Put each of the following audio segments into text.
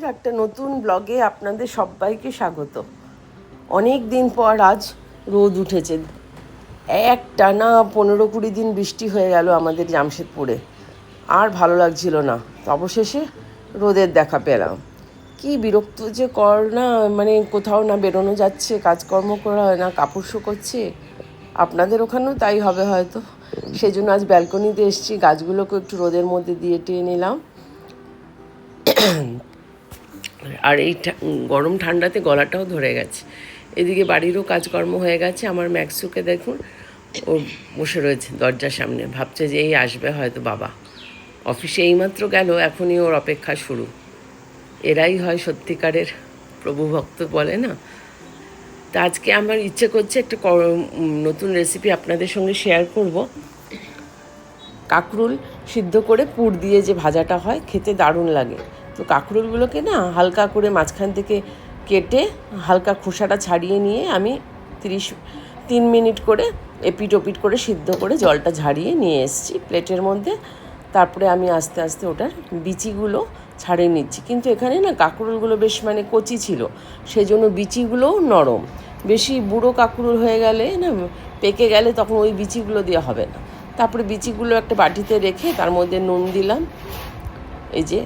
সংসারের একটা নতুন ব্লগে আপনাদের সবাইকে স্বাগত। অনেক দিন পর আজ রোদ উঠেছে। এক টানা পনেরো কুড়ি দিন বৃষ্টি হয়ে গেল আমাদের জামশেদপুরে। আর ভালো লাগছিল না। অবশেষে রোদের দেখা পেলাম। কি বিরক্ত যে কর না মানে কোথাও না বেরোনো যাচ্ছে, কাজকর্ম করা হয় না, কাপড় শুকোচ্ছে আপনাদের ওখানেও তাই হবে হয়তো। সেই জন্য আজ ব্যালকনিতে এসেছি, গাছগুলোকে একটু রোদের মধ্যে দিয়ে টেনে নিলাম। আর এই গরম ঠান্ডাতে গলাটাও ধরে গেছে। এদিকে বাড়িরও কাজকর্ম হয়ে গেছে। আমার ম্যাক্সুকে দেখুন, ও বসে রয়েছে দরজার সামনে। ভাবছে যে এই আসবে হয়তো বাবা। অফিসে এইমাত্র গেল, এখনই ওর অপেক্ষা শুরু। এরাই হয় সত্যিকারের প্রভুভক্ত বলে না? তা আজকে আমার ইচ্ছে করছে একটা নতুন রেসিপি আপনাদের সঙ্গে শেয়ার করব। কাঁকরুল সিদ্ধ করে পুর দিয়ে যে ভাজাটা হয়, খেতে দারুণ লাগে। তো কাঁকরুলগুলোকে না হালকা করে মাঝখান থেকে কেটে হালকা খোসাটা ছাড়িয়ে নিয়ে আমি তিরিশ, তিন মিনিট করে এপিট ওপিট করে সিদ্ধ করে জলটা ঝাড়িয়ে নিয়ে এসেছি প্লেটের মধ্যে। তারপরে আমি আস্তে আস্তে ওটার বিচিগুলো ছাড়িয়ে নিচ্ছি। কিন্তু এখানে না কাঁকরুলগুলো বেশ মানে কচি ছিল সেই জন্য বিচিগুলোও নরম। বেশি বুড়ো কাঁকরুল হয়ে গেলে না পেকে গেলে তখন ওই বিচিগুলো দেওয়া হবে না। তারপরে বিচিগুলো একটা বাটিতে রেখে তার মধ্যে নুন দিলাম। এই যে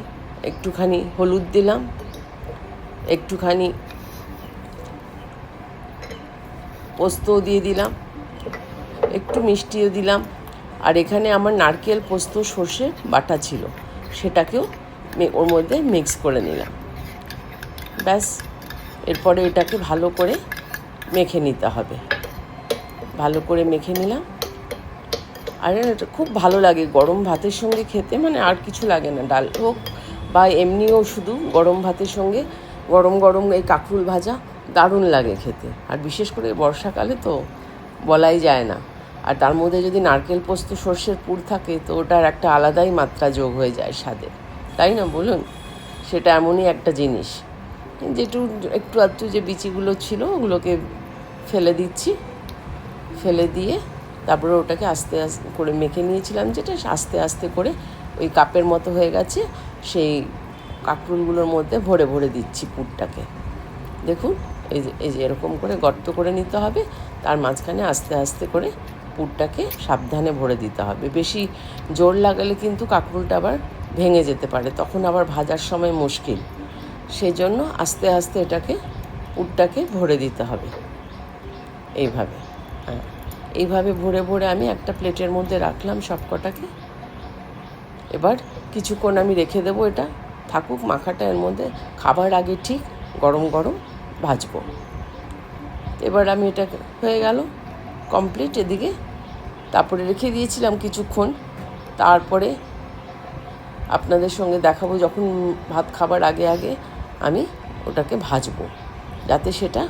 একটুখানি হলুদ দিলাম, একটুখানি পোস্তও দিয়ে দিলাম, একটু মিষ্টিও দিলাম। আর এখানে আমার নারকেল, পোস্ত, সর্ষে বাটা ছিল, সেটাকেও ওর মধ্যে মিক্স করে নিলাম। ব্যাস, এরপরে এটাকে ভালো করে মেখে নিতে হবে। ভালো করে মেখে নিলাম। আর এটা খুব ভালো লাগে গরম ভাতের সঙ্গে খেতে মানে আর কিছু লাগে না, ডাল হোক বা এমনিও শুধু গরম ভাতের সঙ্গে গরম গরম এই কাঁকরুল ভাজা দারুণ লাগে খেতে। আর বিশেষ করে বর্ষাকালে তো বলাই যায় না। আর তার মধ্যে যদি নারকেল পোস্ত, সর্ষের পুর থাকে তো ওটার একটা আলাদাই মাত্রা যোগ হয়ে যায় স্বাদে তাই না বলুন? সেটা এমনই একটা জিনিস। যেটু একটু আধটু যে বিচিগুলো ছিল ওগুলোকে ফেলে দিচ্ছি। ফেলে দিয়ে তারপরে ওটাকে আস্তে আস্তে করে মেখে নিয়েছিলাম যেটা আস্তে আস্তে করে ওই কাপের মতো হয়ে গেছে, সেই কাঁকরুলগুলোর মধ্যে ভরে ভরে দিচ্ছি পুরটাকে। দেখুন, এই যে এই যে এরকম করে গর্ত করে নিতে হবে, তার মাঝখানে আস্তে আস্তে করে পুরটাকে সাবধানে ভরে দিতে হবে। বেশি জোর লাগালে কিন্তু কাঁকরুলটা আবার ভেঙে যেতে পারে, তখন আবার ভাজার সময় মুশকিল। সেই জন্য আস্তে আস্তে এটাকে, পুরটাকে ভরে দিতে হবে। এইভাবে হ্যাঁ। এইভাবে ভরে ভরে আমি একটা প্লেটের মধ্যে রাখলাম সব কটাকে এবার কিছুক্ষণ আমি রেখে দেবো এটা। থাকুক, মাখাটা এর মধ্যে। খাবার আগে ঠিক গরম গরম ভাজবো। এবার আমি এটা হয়ে গেল কমপ্লিট এদিকে। তারপরে রেখে দিয়েছিলাম কিছুক্ষণ। তারপরে আপনাদের সঙ্গে দেখাবো যখন ভাত খাবার আগে আগে আমি ওটাকে ভাজবো, যাতে সেটা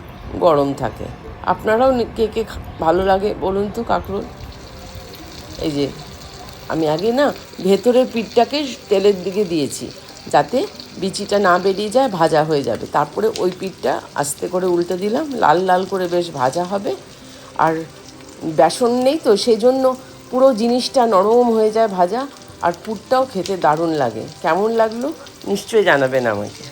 গরম থাকে। আপনারাও কে কে ভালো লাগে বলুন তো কাঁকরোল। এই যে আমি আগে না ভেতরের পিঠটাকে তেলের দিকে দিয়েছি, যাতে বিচিটা না বেরিয়ে যায়, ভাজা হয়ে যাবে। তারপরে ওই পিঠটা আস্তে করে উল্টে দিলাম, লাল লাল করে বেশ ভাজা হবে। আর বেসন নেই তো সেই জন্য পুরো জিনিসটা নরম হয়ে যায় ভাজা, আর পুরটাও খেতে দারুণ লাগে। কেমন লাগল নিশ্চয়ই জানাবেন আমাকে।